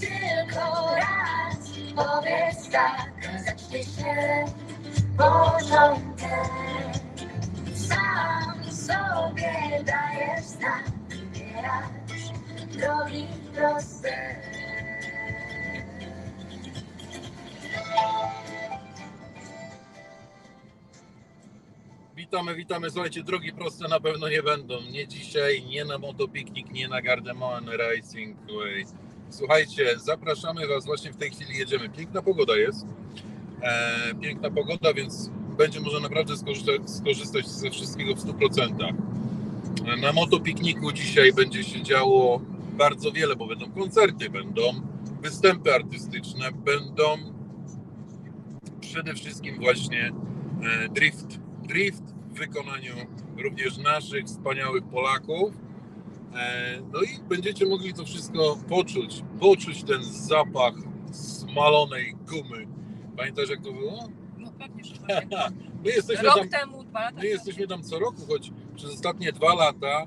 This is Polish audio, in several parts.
Tylko raz powiedz tak, zacznie się początek. Sam sobie dajesz znak, wybierasz drogi proste. Witamy, witamy. Słuchajcie, drogi proste na pewno nie będą. Nie dzisiaj, nie na motopiknik, nie na Gardermoen Racing Way. Słuchajcie, zapraszamy Was. Właśnie w tej chwili jedziemy. Piękna pogoda jest. E, piękna pogoda, więc będzie można naprawdę skorzystać, skorzystać ze wszystkiego w 100%. E, Na motopikniku dzisiaj będzie się działo bardzo wiele, bo będą koncerty, będą występy artystyczne, będą przede wszystkim właśnie e, drift. Drift w wykonaniu również naszych wspaniałych Polaków. E, No i będziecie mogli to wszystko poczuć, poczuć ten zapach smalonej gumy. Pamiętasz jak to było? No pewnie, że tak. My jesteśmy Rok tam, temu, dwa lata my jesteśmy tam co roku, choć przez ostatnie dwa lata.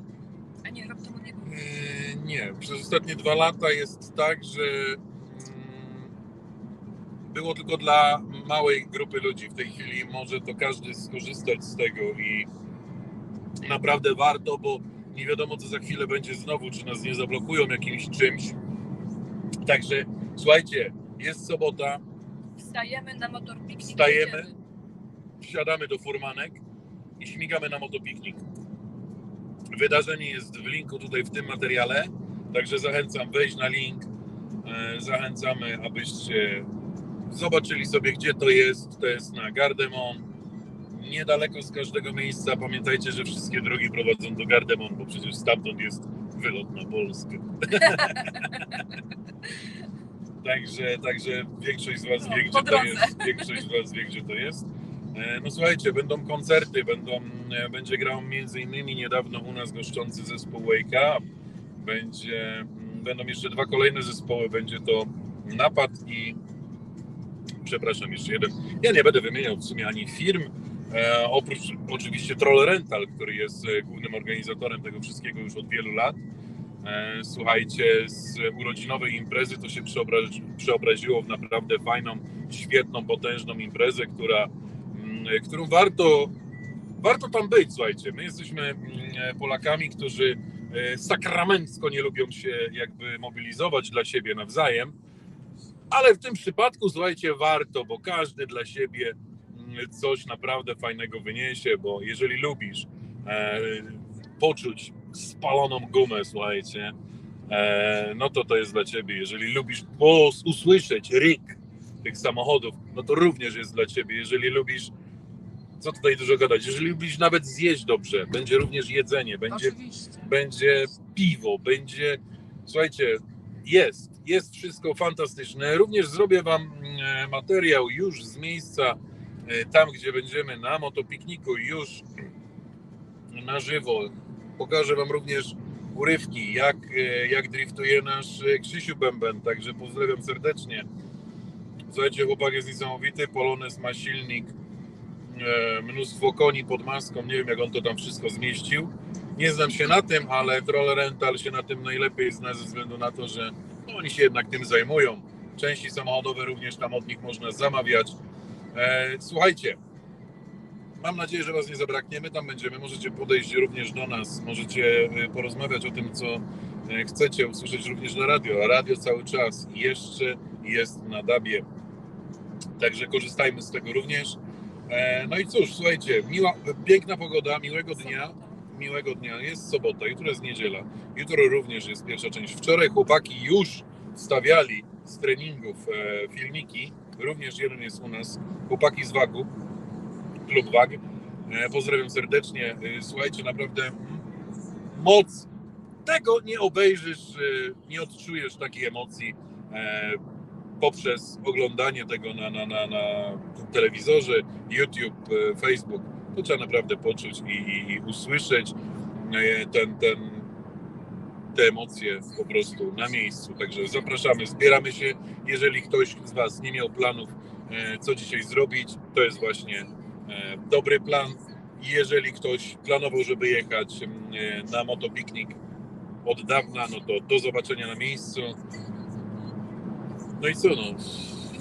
A nie, rok temu nie było. Yy, Nie, przez ostatnie dwa lata jest tak, że mm, było tylko dla małej grupy ludzi. W tej chwili może to każdy skorzystać z tego i naprawdę warto, bo nie wiadomo co za chwilę będzie znowu, czy nas nie zablokują jakimś czymś. Także słuchajcie, jest sobota, Wstajemy na motor piknik. Wstajemy. jedziemy. wsiadamy do furmanek i śmigamy na motopiknik. Wydarzenie jest w linku tutaj w tym materiale, także zachęcam wejść na link. E, Zachęcamy, abyście zobaczyli sobie, gdzie to jest. To jest na Gardemon. Niedaleko z każdego miejsca. Pamiętajcie, że wszystkie drogi prowadzą do Gardemon, bo przecież stamtąd jest wylot na Polskę. Także, także większość z Was No, wie, gdzie to jest. Większość z Was wie, gdzie to jest. E, No słuchajcie, będą koncerty, będą, e, będzie grał między innymi niedawno u nas goszczący zespół Wake Up. Będzie, mm, będą jeszcze dwa kolejne zespoły, będzie to Napad i przepraszam, jeszcze jeden. Ja nie będę wymieniał w sumie ani firm, oprócz oczywiście Troll Rental, który jest e, głównym organizatorem tego wszystkiego już od wielu lat. E, Słuchajcie, z urodzinowej imprezy to się przeobrazi, przeobraziło w naprawdę fajną, świetną, potężną imprezę, która, mm, którą warto, warto tam być. Słuchajcie, my jesteśmy mm, Polakami, którzy e, sakramencko nie lubią się jakby mobilizować dla siebie nawzajem, ale w tym przypadku, słuchajcie, warto, bo każdy dla siebie coś naprawdę fajnego wyniesie, bo jeżeli lubisz e, poczuć spaloną gumę, słuchajcie, e, no to to jest dla ciebie. Jeżeli lubisz usłyszeć ryk tych samochodów, no to również jest dla ciebie. Jeżeli lubisz, co tutaj dużo gadać, jeżeli lubisz nawet zjeść dobrze, będzie również jedzenie, będzie Oczywiście. będzie piwo, będzie. Słuchajcie, jest, jest wszystko fantastyczne. Również zrobię Wam e, materiał już z miejsca, tam gdzie będziemy na motopikniku, już na żywo. Pokażę Wam również urywki, jak, e, jak driftuje nasz e, Krzysiu Bęben, także pozdrawiam serdecznie. Słuchajcie, chłopak jest niesamowity, Polones ma silnik, e, mnóstwo koni pod maską, nie wiem jak on to tam wszystko zmieścił. Nie znam się na tym, ale Troll Rental się na tym najlepiej zna ze względu na to, że oni się jednak tym zajmują. Części samochodowe również tam od nich można zamawiać. E, słuchajcie, mam nadzieję, że Was nie zabrakniemy. Tam będziemy. Możecie podejść również do nas. Możecie e, porozmawiać o tym, co e, chcecie usłyszeć również na radio. A radio cały czas jeszcze jest na dabie. Także korzystajmy z tego również. No i cóż, słuchajcie, miła, piękna pogoda, miłego dnia miłego dnia. Jest sobota, jutro jest niedziela. Jutro również jest pierwsza część. Wczoraj chłopaki już stawiali z treningów filmiki. Również jeden jest u nas. Chłopaki z Wagu, klub Wag. E, pozdrawiam serdecznie. E, słuchajcie, naprawdę moc tego nie obejrzysz, e, nie odczujesz takiej emocji poprzez oglądanie tego na, na, na, na telewizorze, YouTube, Facebook to trzeba naprawdę poczuć i, i, i usłyszeć ten, ten, te emocje po prostu na miejscu. Także zapraszamy, zbieramy się. Jeżeli ktoś z Was nie miał planów, e, co dzisiaj zrobić, to jest właśnie e, dobry plan. Jeżeli ktoś planował, żeby jechać e, na motopiknik od dawna, no to do zobaczenia na miejscu. No i co no?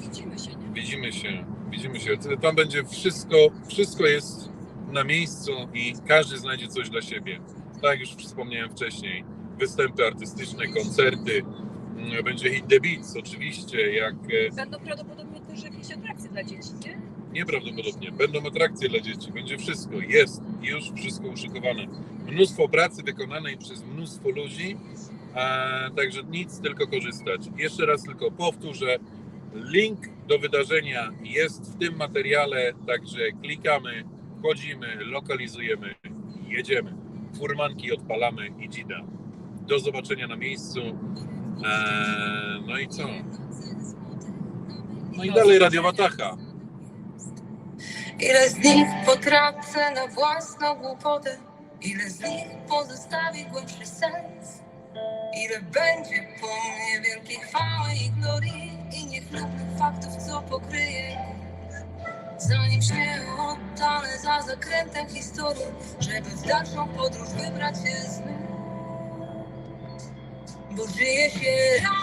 Widzimy się? Widzimy się, widzimy się. Tam będzie wszystko, wszystko jest na miejscu i każdy znajdzie coś dla siebie. Tak jak już wspomniałem wcześniej. Występy artystyczne, koncerty, mm, będzie Hit the Beats oczywiście, jak e, Będą prawdopodobnie też jakieś atrakcje dla dzieci, nie? nieprawdopodobnie. Będą atrakcje dla dzieci, będzie wszystko, jest już wszystko uszykowane. Mnóstwo pracy wykonanej przez mnóstwo ludzi, a, także nic, tylko korzystać. Jeszcze raz tylko powtórzę, link do wydarzenia jest w tym materiale, także klikamy, wchodzimy, lokalizujemy, jedziemy. Furmanki odpalamy i dzida. Do zobaczenia na miejscu. Eee, no i co? No i dalej radiowa tacha. Ile z nich potracę na własną głupotę? Ile z nich pozostawi głębszy sens? Ile będzie po mnie wielkiej chwały i glorii i niechlubnych faktów, co pokryje Zanim się oddalę za zakrętem historii, żeby w dalszą podróż wybrać się znów. Bo żyje się raz.